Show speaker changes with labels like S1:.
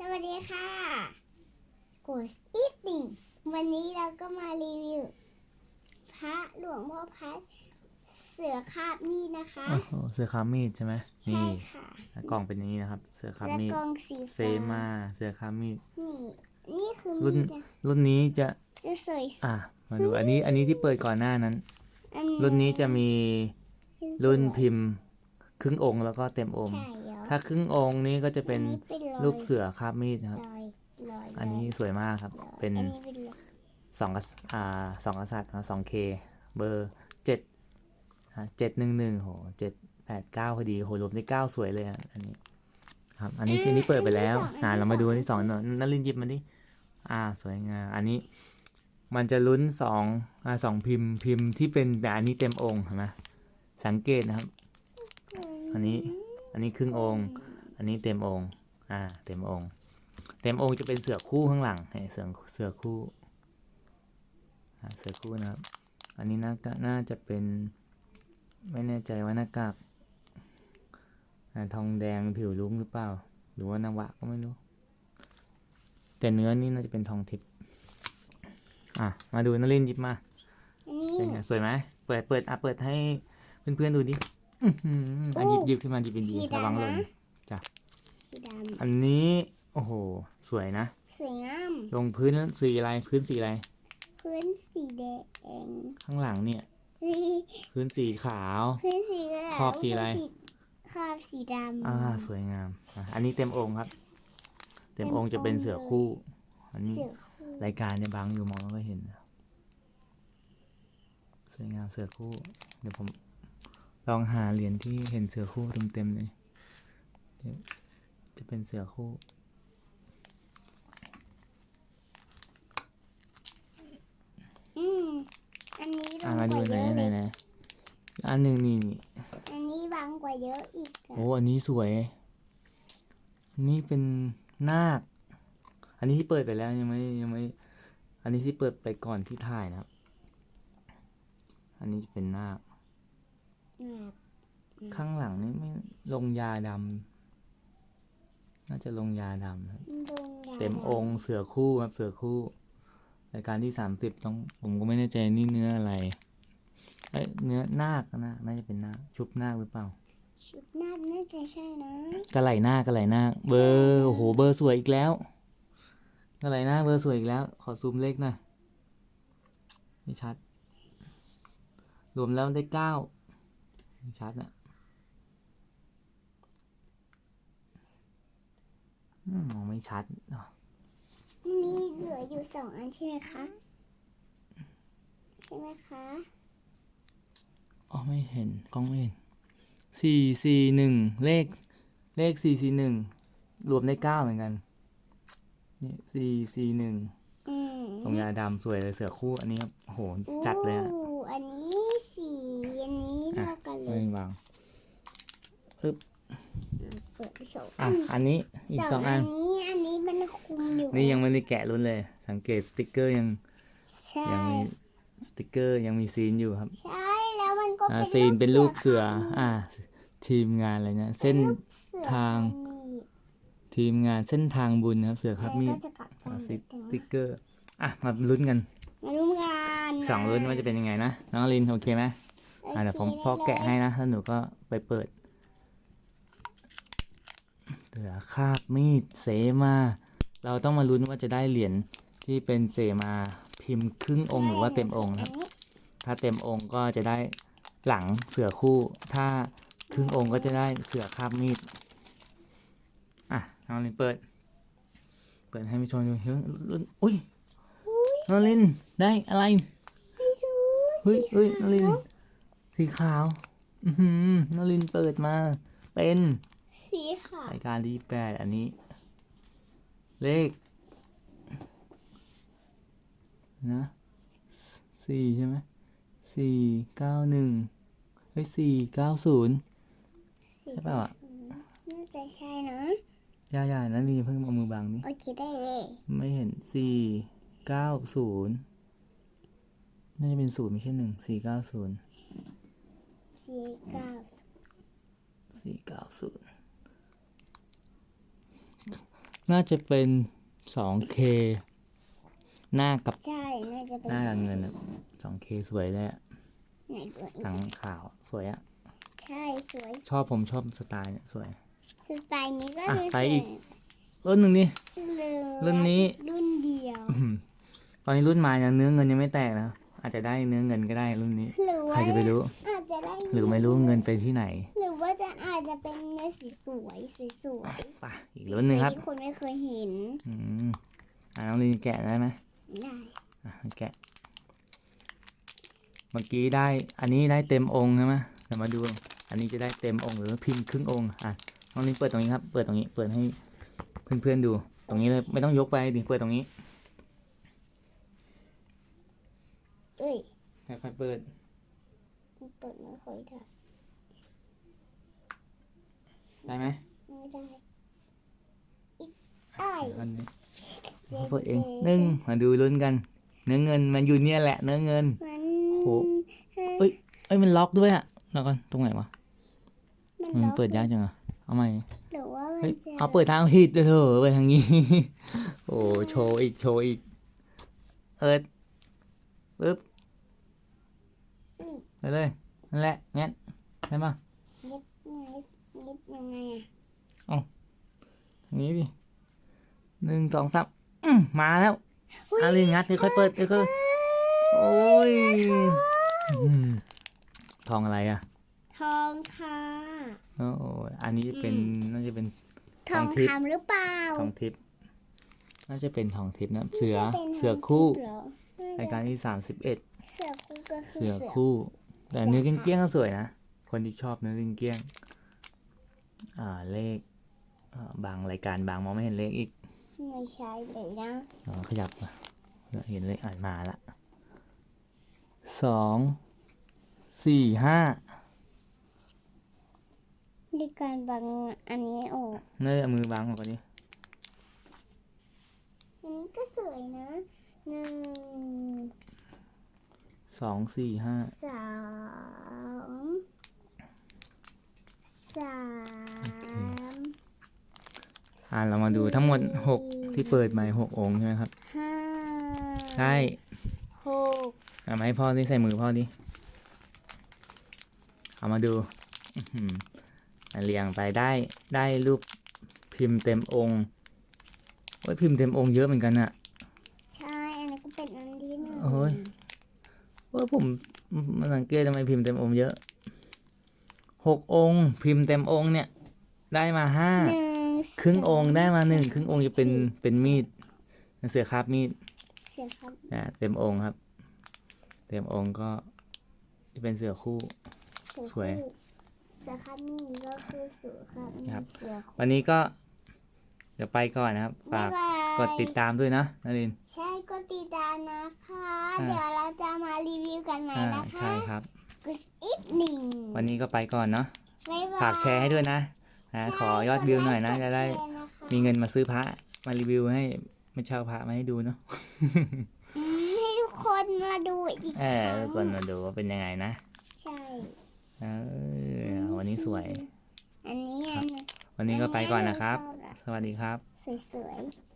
S1: สวัสดีค่ะ Ghost Eating วันนี้เราก็มารีวิว พระหลวงพ่อพัดเสือคาบมีดนะคะ
S2: โอ้โหเสือคาบมีดใช่ไหม
S1: ใช่
S2: นี่
S1: ค่ะ
S2: กล่องเป็นอย่างนี้นะครับ เสือคาบ
S1: เสื้อ
S2: มีด
S1: กองสี
S2: เซ
S1: ฟ้า
S2: มาเสือคาบมีด
S1: นี่ นี่คือ
S2: รุ่น
S1: มีดนะ
S2: รุ่นนี้จะ
S1: จะสวย
S2: อะ มาดูอันนี้อันนี้ที่เปิดก่อนหน้านั้น
S1: อั
S2: รุ่นนี้จะมีรุ่น
S1: สวย
S2: พิมพ์ ครึ่งองค์แล้วก็เต็มองค์
S1: ใช่เหรอ
S2: ถ้าครึ่งองค์นี้ก็จะเป็น
S1: อัเป็นรอย
S2: รูปเสือคาบมีดนะครับ
S1: รอยรอย
S2: อันนี้สวยมากครับ
S1: รอย
S2: เป็น
S1: อันนี้เป็นรอย
S2: สองกษัตริย์อ่าสองกษัตริย์สองเคเบอร์เจ็ดเจ็ดหนึ่งหนึ่งโหเจ็ดแปดเก้าพอดีโหรวมได้เก้าสวยเลยอะอันนี้ ครับ อันนี้ทีนี้เปิดไปแล้วอ่าเรามาดูอันที่สองหน่อยนัลลินหยิบมาดิอ่า สวยงามอันนี้ มันจะลุ้นสองอ่าสองพิมพ์พิมพ์ที่เป็นแต่อันนี้เต็มองค์เห็นไหมสังเกตนะครับ อันนี้ อันนี้ครึ่งองค์ อันนี้เต็มองค์ อ่า เต็มองค์ เต็มองค์จะเป็นเสือคู่ข้างหลังเห็นเสือเสือคู่อ่าเสือคู่นะครับ อันนี้น่าจะน่าจะเป็น ไม่แน่ใจว่าหน้ากากอ่าทองแดงผิวลุ้งหรือเปล่า หรือว่านวะก็ไม่รู้ แต่เนื้อนี่น่าจะเป็นทองทิพย์อะ มาดูนลินหยิบมา
S1: อันนี้
S2: เป็นไงสวยไหม เปิดเปิดอะเปิดให้เพื่อนๆดูดิ อื้อหืออะหยิบหยิบขึ้นมาหยิบดี
S1: สี
S2: ๆระวัง
S1: ดำ
S2: หล่น
S1: นะ
S2: จ้ะ
S1: สีด
S2: อันนี้โอ้โห สวยนะำ
S1: สวยงาม
S2: ลงพื้นสีอะไรพื้นสีอะไร
S1: พื้นสีแดง
S2: ข้างหลังเนี่ย
S1: เฮ้ย
S2: พื้นสีขาว
S1: พื้นสีขาว
S2: ขอบสีอะไร
S1: ขอบสีดำ
S2: อ่าสวยงามอะอันนี้เต็มองค์ครับ เต็มองค์จะเป็นเสือคู่ อันนี้
S1: เสือคู่
S2: รายการเนี่ยบังอยู่มองแล้วก็เห็นสวยงามเสือคู่ เดี๋ยวผม ลองหาเหรียญที่เห็นเสือคู่เต็มๆเลยเดี๋ยวจะเป็นเสือคู่
S1: อืม อันนี้
S2: อะ
S1: บาง
S2: มากดู
S1: ว่า
S2: ไหน
S1: เยอะ
S2: ไหน
S1: เลย
S2: ไหนอันหนึ่งนี่นี่
S1: อันนี้บางกว่าเยอะอีกอะ
S2: โอ้ อันนี้สวยอันนี้เป็นนาค อันนี้ที่เปิดไปแล้วยังไม่ยังไม่ อันนี้ที่เปิดไปก่อนที่ถ่ายนะครับ อันนี้จะเป็นนาค
S1: แบบ
S2: ข้างหลังนี่ไม่ลงยาดำน่าจะลงยาดำครับ
S1: ดวงดาว
S2: เต็มองค์เสือคู่ครับเสือคู่รายการที่สามสิบต้องผมก็ไม่แน่ใจนี่เนื้ออะไร เอ้ยเนื้อนาคนาคน่าจะเป็นนาคชุบนาคหรือเปล่า
S1: ชุดหน้าน่าจะใช่นะ
S2: กระไหลหน้ากระไหลหน้าเบอร์โอ้โหเบอร์สวยอีกแล้วกระไหลหน้าเบอร์สวยอีกแล้ว ขอซูมเลขหน่อยไม่ชัด รวมแล้วได้เก้าไม่ ชัดนะอืมมองไม่ชัดอะ
S1: มีเหลืออยู่สองอันใช่ไหมคะ ใช่ไหมคะ
S2: อ๋อไม่เห็นกล้องไม่เห็นสี่สี่หนึ่งเลขเลขสี่สี่หนึ่งรวมได้เก้าเหมือนกันนี่สี่สี่หนึ่ง
S1: อืม
S2: ตรงยาดำสวยเลยเสือคู่อันนี้ครับโอ้โหจัดเลยอะ
S1: อู้อันนี้สีอันนี้ เท่ากันเล
S2: ไม่
S1: ยวา
S2: ง
S1: เปิดไปโชว์
S2: อะ อันนี้อีกสองอัน
S1: นี้อันนี้มันคุมอยู่
S2: นี่ยังไม่ได้แกะรุ่นเลย สังเกตสติกเกอร์ยัง
S1: ใช่
S2: ยังมีสติกเกอร์ยังมีซีนอยู่ครับ
S1: ใช่แล้วมันก็
S2: อ่า
S1: เป็น
S2: ซีนเป็นรูปเสือ
S1: ขาว
S2: อ่า ทีมงานอะไรนะเส้น
S1: เสือ
S2: ทาง
S1: มีด
S2: ทีมงานเส้นทางบุญนะครับ เสือครับมี
S1: แล้ว
S2: ด
S1: ก็จะกลับ
S2: อ่า
S1: มา
S2: ส
S1: ถึง
S2: ติกเกอร์ อะ มาลุ้นกัน
S1: มาลุ้นกัน
S2: สองรุ่นว่าจะเป็นยังไงนะ น้องลินโอเคไหม อ่าเดี๋ยวผมพ่อแกะให้นะแล้วหนูก็ไปเปิดเสือคาบมีดเสมา เราต้องมาลุ้นว่าจะได้เหรียญที่เป็นเสมาพิมพ์ครึ่งองค์หรือว่าเต็มองค์นะครับ ถ้าเต็มองค์ก็จะได้หลังเสือคู่ ถ้าครึ่งองค์ก็จะได้เสือคาบมีด อะน้องลินเปิด เปิดให้ผู้ชมดูเฮ้ยลุ้นอุ้ยน้องลินได้อะไรเฮ้ยเฮ้ยน้องลิน สีขาว อือหือน้องลินเปิดมา เป็น
S1: สีขาว
S2: รายการที่แปดอันนี้ เลข นะสี่ใช่ไหมสี่เก้าหนึ่งเฮ้ยสี่เก้าศูนย์ใช่เปล่าอะ
S1: น่าจะใช่นะ
S2: ย่าย่านั่นนี่าเพิ่งเอามือบังนี่
S1: โอเคได้เลย
S2: ไม่เห็นสี่เก้าศูนย์น่าจะเป็นศูนย์ไม่ใช่หนึ่งสี่เก้าศูนย์
S1: สี่เก้า
S2: สี่เก้าศูนย์น่าจะเป็น 2K หน้ากับ
S1: ใช่ น่าจะเป็น
S2: หน้ากับเงินอะ 2K สวยเลยอะ
S1: ไหนดูอีก
S2: หนังขาวสวยอะ
S1: ใช่สวย
S2: ชอบผมชอบสไตล์เนี่ยสวย
S1: สไตล์นี้ก็
S2: อะ
S1: คือ
S2: ไปอีก รุ่นหนึ่งดิ
S1: สวย
S2: รุ่นนี้
S1: รุ่นเดียว
S2: อื้อหือตอนนี้รุ่นมายังเนื้อเงินยังไม่แตกนะ อาจจะได้เนื้อเงินก็ได้รุ่นนี้
S1: หรือ
S2: ใคร
S1: ว่า
S2: จะไปรู้
S1: อาจจะได้
S2: หรือไม่รู้เงินไปที่ไหน
S1: หรือว่าจะอาจจะเป็นเนื้อสีสวยสวยสวย
S2: ไปอีกรุ่นหนึ่งครับ
S1: ที่คนไม่เคยเห็น
S2: อืมอ่าน้องลินแกะได้ไหม
S1: ได้
S2: อะแกะ เมื่อกี้ได้ อันนี้ได้เต็มองค์ใช่ไหมเดี๋ยวมาดู อันนี้จะได้เต็มองค์หรือพิมพ์ครึ่งองค์ อะ น้องลินเปิดตรงนี้ครับ เปิดตรงนี้ เปิดให้เพื่อนๆดู ตรงนี้เลย ไม่ต้องยกไปดิ เปิดตรงนี้
S1: เอ้ย
S2: ค่อยๆ เปิด
S1: มันเปิดไม่ค่อยได้
S2: ได้ไหม
S1: ไม่ได้อีกอ้าย
S2: อันนี้เขาเปิดเองหนึ่งมาดูลุ้นกัน เนื้อเงินมันอยู่เนี่ยแหละเนื้อเงิน
S1: มัน
S2: โหเอ้ยเอ้ยมันล็อกด้วยอะแล้วก่อนตรงไหนวะ
S1: มัน
S2: มัน
S1: ล็อก
S2: เปิดยากจังอะเอาใหม่
S1: หรือว่ามั
S2: เฮ้ย
S1: นจะ
S2: เอาเปิดทางผิดเถอะเปิดทางนี้ โอ้โชว์อีกโชว์อีกเอิดปึ๊บ ไปเลยนั่นแหละงั้นได้ปะ
S1: เย็บเย็บเย็บยังไงอะ
S2: ทางนี้ดิหนึ่งสองสามอื้อมาแล้ว
S1: อุ๊ย
S2: อาลินงัดค่อยๆเปิดค่อยๆโอ้ยอืมทองอะไรอะ
S1: ทองค่ะ
S2: โอ้อันนี้เป็นน่าจะเป็น
S1: ทอง
S2: ทองทิพย์
S1: คำหรือเปล่า
S2: ทองทิพย์น่าจะเป็นทองทิพย์นะ เสือ
S1: ไม่ใช่ป็น
S2: เสือคู่
S1: ทงทิพย์เหรอ
S2: รายการที่สามสิบเอ็ด
S1: เสือคู่ก็คือ
S2: เสือ
S1: เสือ
S2: คู่ แต่
S1: เสือ
S2: เนื้อ
S1: ขาว
S2: เกี้ยงๆก็สวยนะ คนที่ชอบเนื้อเกี้ยงๆอ่าเลขอ่าบางรายการบางมองไม่เห็นเลขอีก
S1: ไม่ใช่เลยนะ
S2: อ๋อขยับมาเห็นเลขอ่านมาละสองสี่ห้า
S1: ในการบังอันนี้ออก
S2: เนื้อมือบางกว่านี้
S1: อันนี้ก็สวยนะหนึ่ง
S2: สองสี่ห้า
S1: สองสาม
S2: อ่าเรามาดูทั้งหมดหกที่เปิดใหม่หกองค์ใช่ไหมครับ
S1: ห้า
S2: ใช่
S1: หก
S2: เอามาให้พ่อที่ใส่มือพ่อดิเอามาดูอื้อหืออะเรียงไปได้ได้รูปพิมพ์เต็มองค์โอ้ยพิมพ์เต็มองค์เยอะเหมือนกันอะ
S1: ใช่ อันนี้ก็เป็นอันที่หนึ่ง
S2: โอ้ย ว่าผมมันสังเกตทำไมพิมพ์เต็มองค์เยอะหกองค์พิมพ์เต็มองค์เนี่ย ได้มาห้า
S1: หนึ่ง
S2: ครึ่งองค์ได้มาหนึ่ง
S1: ส
S2: ครึ่งองค์จะเป็นเป็นมีดเสือคาบมีด
S1: เสือครับ
S2: นะเต็มองค์ครับ เต็มองค์ก็จะเป็นเสือคู่
S1: เสือ
S2: สวย
S1: คู่เสือครับนี่ก็คือเสือครับนี่
S2: ครับ
S1: เสือคู่
S2: วันนี้ก็เดี๋ยวไปก่อนนะครับฝา
S1: บ๊าย
S2: ก
S1: บาย
S2: กดติดตามด้วยนะนาริน
S1: ใช่กดติดตามนะคะ
S2: อ่า
S1: เดี๋ยวเราจะมารีวิวกันใหม่
S2: อ่า
S1: นะคะ
S2: ใช่ครับ
S1: Good evening
S2: วันนี้ก็ไปก่อนเนาะ
S1: บ๊ายบาย
S2: ฝากแชร์ให้ด้วยนะนะ
S1: ใช่
S2: ขอยอดวิวหน่อยนะ
S1: กไลค์
S2: จะได้
S1: กแชร์นะคะ
S2: มีเงินมาซื้อพระมารีวิวให้ไม่เช่าพระมาให้ดูเนาะ
S1: อืมให้ทุกคนมาดูอีก
S2: เออ
S1: ครั้ง
S2: ทุกคนมาดูว่าเป็นยังไงนะ
S1: ใช่
S2: เออวันนี้สวย
S1: อันนี้ไง
S2: วันนี้ก็ไปก่อนนะครับ
S1: ชอบอะ
S2: สวัสดีครับ
S1: สวยๆ